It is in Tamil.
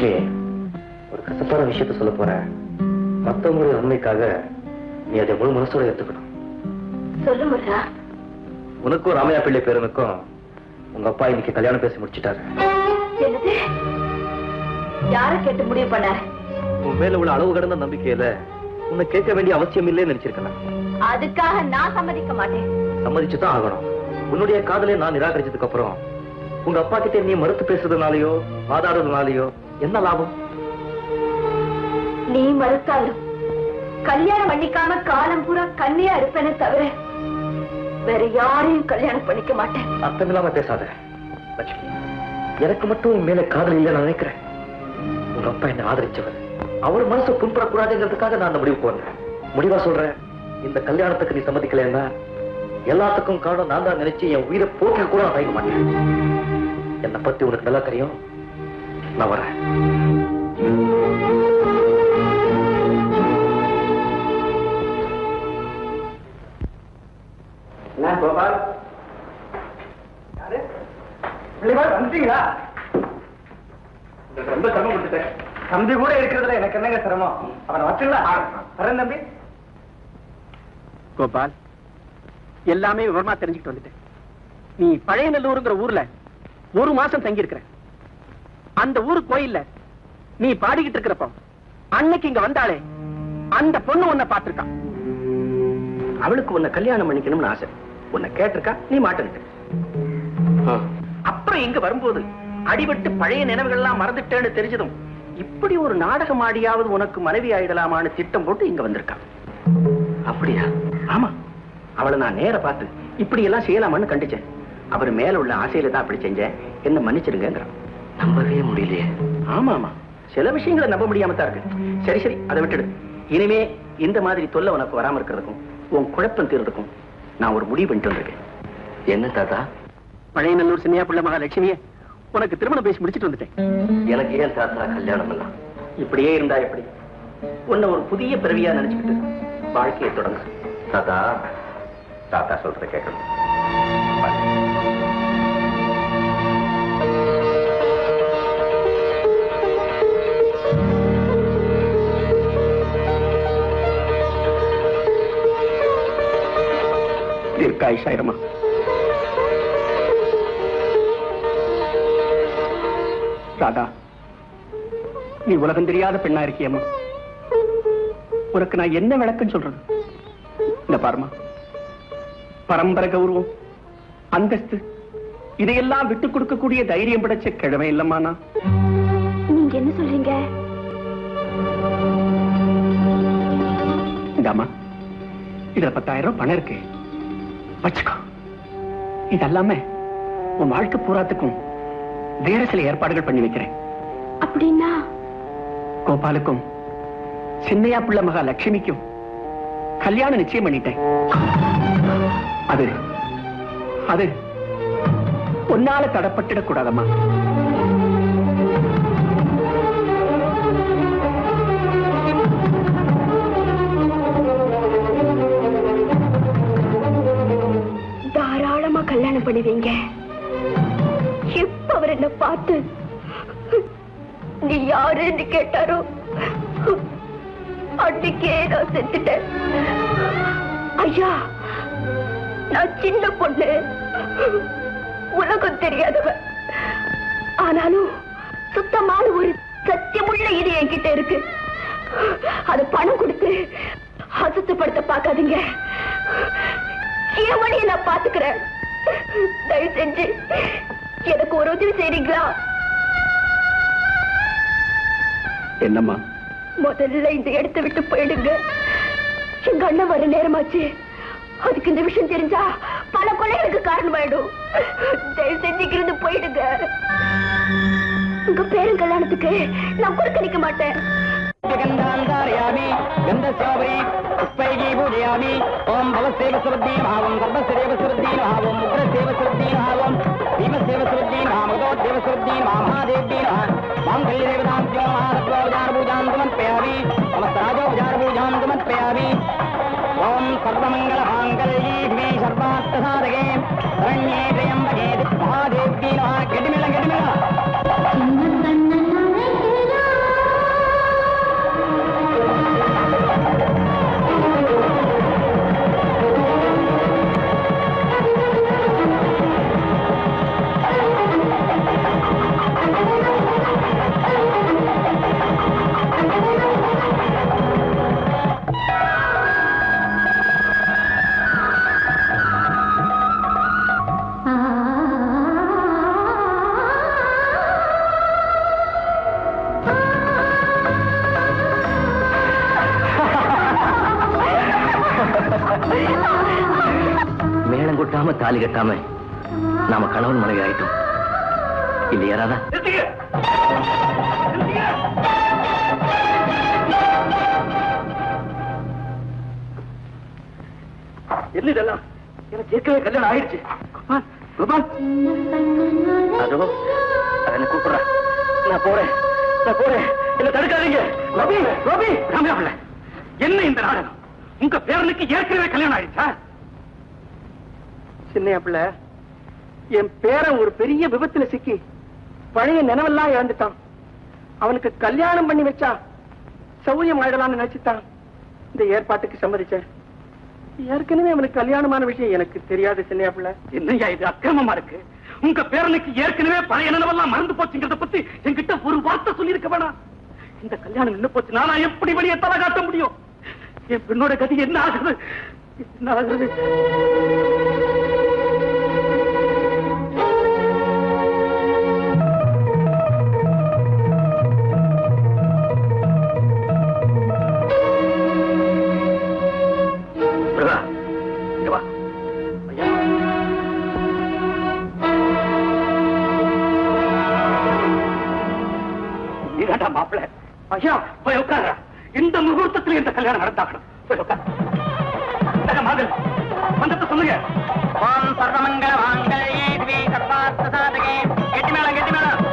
லட்சுமி ஒரு கசப்பான விஷயத்த சொல்ல போறேன் மத்தவங்களுடைய நன்மைக்காக நீ அதை முழு மனசோட சொல்லு முருகா. உனக்கும் ராமையா பிள்ளை பேருனுக்கும் உங்க அப்பா இன்னைக்கு கல்யாணம் பேசி முடிச்சிட்டாரு. யார கேட்டு முடிவு பண்ணாரு? உன் மேல உள்ள அளவு கடந்த நம்பிக்கையில உன்னை கேட்க வேண்டிய அவசியம் இல்லைன்னு நினைச்சிருக்கலாம் அதுக்காக நான் சம்மதிக்க மாட்டேன். சம்மதிச்சுதான் ஆகணும். உன்னுடைய காதலை நான் நிராகரிச்சதுக்கு அப்புறம் உங்க அப்பா கிட்ட நீ மறுத்து பேசுறதுனாலயோ வாதாடுறதுனாலயோ என்ன லாபம்? நீ மறுத்தாலும் கல்யாணம் பண்ணிக்காம காலம் பூரா கண்ணியா இருப்பேனே தவிர வேற யாரையும் கல்யாணம் பண்ணிக்க மாட்டேன். அர்த்தமில்லாம பேசாத லட்சுமி. எனக்கு மட்டும் உன் மேல காதல் இல்லை நான் நினைக்கிறேன். உங்க அப்பா என்ன ஆதரிச்சவர். அவர் மனசு புண்படக்கூடாதுங்கிறதுக்காக நான் அந்த முடிவுக்கு வந்தேன். முடிவா சொல்றேன் இந்த கல்யாணத்துக்கு நீ சம்மதிக்கலைன்னா எல்லாத்துக்கும் காரணம் நான் தான் நினைச்சு என் உயிரை போக்க கூட நான் தயங்க மாட்டேன். என்னை பத்தி உனக்கு நல்லா தெரியும். நான் வரேன். என்ன கோபால்? யாரு? பிள்ளைகள் வந்துட்டீங்களா? உங்களுக்கு ரொம்ப சிரமம் கொடுத்துட்டேன் தம்பி கூட இருக்கிறதுல எனக்கு என்னங்க சிரமம்? அவனை வரேன் தம்பி. கோபால் எல்லாமே விவரமா தெரிஞ்சுக்கிட்டு வந்துட்டேன். நீ பழைய நல்லூருங்கிற ஊர்ல ஒரு மாசம் தங்கி இருக்கிற அந்த ஊரு கோயில்ல நீ பாடிக்கிட்டு இருக்கிறப்போ அன்னைக்கு இங்க வந்தாளே அந்த பொண்ணு உன்னை பார்த்திருக்கான் அவளுக்கு உன்னை கல்யாணம் பண்ணிக்கணும்னு ஆசை. உன்னை கேட்டிருக்கா நீ மாட்டேன்ட்டு அப்புறம் இங்க வரும்போது அடிபட்டு பழைய நினைவுகள்லாம் மறந்துட்டேன்னு தெரிஞ்சதும் இப்படி ஒரு நாடகம் ஆடியாவது உனக்கு மனைவி ஆயிடலாமான்னு திட்டம் போட்டு இங்க வந்திருக்கான் அப்படியா? ஆமா. அவளை நான் நேர பார்த்து இப்படி எல்லாம் செய்யலாமான்னு கண்டிச்சேன். அவர் மேல உள்ள ஆசையில தான் அப்படி செஞ்சேன். என்ன மன்னிச்சிருங்கிறான் நம்பவே முடியலையே. ஆமா ஆமா சில விஷயங்களை நம்ப முடியாம தான் இருக்கு. சரி சரி அதை விட்டுடு. இனிமே இந்த மாதிரி தொல்லை உனக்கு வராம இருக்கிறதுக்கும் உன் குழப்பம் தீர்றதுக்கும் நான் ஒரு முடிவு பண்ணிட்டு வந்திருக்கேன். என்ன தாத்தா? பழைய நல்லூர் சின்னையா பிள்ளை மகா லட்சுமியே உனக்கு திருமணம் பேசி முடிச்சிட்டு வந்துட்டேன். எனக்கு ஏன் தாத்தா கல்யாணம் எல்லாம்? இப்படியே இருந்தா எப்படி? உன்னை ஒரு புதிய பிறவியா நினைச்சுக்கிட்டு வாழ்க்கையை தொடங்க. தாத்தா தாத்தா சொல்றத கேட்கணும். தீர்க்காயுஷாயிரமா ராதா நீ உலகம் தெரியாத பெண்ணா இருக்கியம்மா. உனக்கு நான் என்ன விளக்கம் சொல்றது? இந்த பாருமா பரம்பரை கௌரவம் அந்தஸ்து இதையெல்லாம் விட்டு கொடுக்கக்கூடிய தைரியம் படைச்ச கிழமை இல்லம்மா நான் நீங்க என்ன சொல்றீங்க? இந்தாம்மா இதுல பத்தாயிரம் ரூபாய் பணம் இருக்கு. வச்சுக்கோ. இதெல்லாம உன் வாழ்க்கை பூராத்துக்கும் வேற சில ஏற்பாடுகள் பண்ணி வைக்கிறேன். அப்படின்னா? கோபாலுக்கும் சின்னையா பிள்ளை மகா லட்சுமிக்கும் கல்யாணம் நிச்சயம் பண்ணிட்டேன். அது அது உன்னால தடப்பட்டுடக் கூடாதம்மா. பண்ணுவீங்க எப்ப அவர் என்ன பார்த்து நீ யாருன்னு கேட்டாரோ? அன்னைக்கே நான் செத்துட்டேன். ஐயா நான் சின்ன பொண்ணு. உலகம் தெரியாதவ ஆனாலும் சுத்தமான ஒரு சத்தியமுள்ள இது என்கிட்ட இருக்கு. அது பணம் கொடுத்து அசுத்தப்படுத்த பார்க்காதீங்க. என் வழியை நான் பாத்துக்கிறேன் தயவு செஞ்சு எனக்கு ஒரு உதவி செய்றீங்களா? என்னம்மா? முதல்ல இந்த இடத்தை விட்டு போயிடுங்க. எங்க அண்ணன் வர நேரமாச்சு. அதுக்கு இந்த விஷயம் தெரிஞ்சா பல கொலைகளுக்கு காரணமாயிடும். தயவு செஞ்சு இங்கிருந்து போயிடுங்க. உங்க பேரும் கல்யாணத்துக்கு நான் கொடுக்க நிக்க மாட்டேன். गन्धान्तारयामि गन्धस्योपरि पुष्पैः पूजयामि। ॐ भवस्येव समृद्धिभावं सर्वस्य देव समृद्धिभावं उग्रस्येव समृद्धिभावं भीमस्येव समृद्धिभामृतोद्देव समृद्धिभामादेव्येन माङ्गल्यदेवतां च महारत्वोपचारपूजां समर्पयामि समस्तराजोपचारपूजां समर्पयामि ॐ सर्वमङ्गलमाङ्गल्ये द्वे सर्वार्थसाधके शरण्ये त्र्यम्बके महादेव्येन தாலி கட்டாம நாம கணவன் மனைவி ஆயிட்டோம். இல்லையா ராதா. என்ன இதெல்லாம்? எனக்கு ஏற்கனவே கல்யாணம் ஆயிடுச்சு. கோபால், கோபால்! அதோ அவனை கூப்பிடுறா. நான் போறேன். நான் போறேன். என்ன தடுக்காதீங்க. ரவி ரவி ராமையா என்ன இந்த நாடகம்? உங்க பேரனுக்கு ஏற்கனவே கல்யாணம் ஆயிடுச்சா? சின்னையா பிள்ளை. என் பேரன் ஒரு பெரிய விபத்துல சிக்கி பழைய நினைவெல்லாம் இழந்துட்டான். அவனுக்கு கல்யாணம் பண்ணி வச்சா சௌரியம் ஆயிடலாம்னு நினைச்சுட்டான். இந்த ஏற்பாட்டுக்கு சம்மதிச்சேன். ஏற்கனவே அவனுக்கு கல்யாணமான விஷயம் எனக்கு தெரியாது சின்னையா பிள்ளை. என்னய்யா இது அக்கிரமமா இருக்கு? உங்க பேரனுக்கு ஏற்கனவே பழைய நினைவெல்லாம் மறந்து போச்சுங்கிறத பத்தி என்கிட்ட ஒரு வார்த்தை சொல்லியிருக்க வேணாம். இந்த கல்யாணம் நின்னு போச்சு நான் எப்படி வெளியே தலை காட்ட முடியும்? என் பெண்ணோட கதி என்ன ஆகுது? என்ன ஐயா. மாப்பிள்ள ஐயா போய் உட்கார இந்த முகூர்த்தத்துல இந்த கல்யாணம் நடந்தாகணும். போய் உட்கார். இந்தாங்க மாதிரி மந்தத்தை சொல்லுங்க. ஓம் சர்வமங்கல மாங்கல்யே திவே சர்வார்த்த சாதகே. கெட்டி மேளம் கெட்டி மேளம்.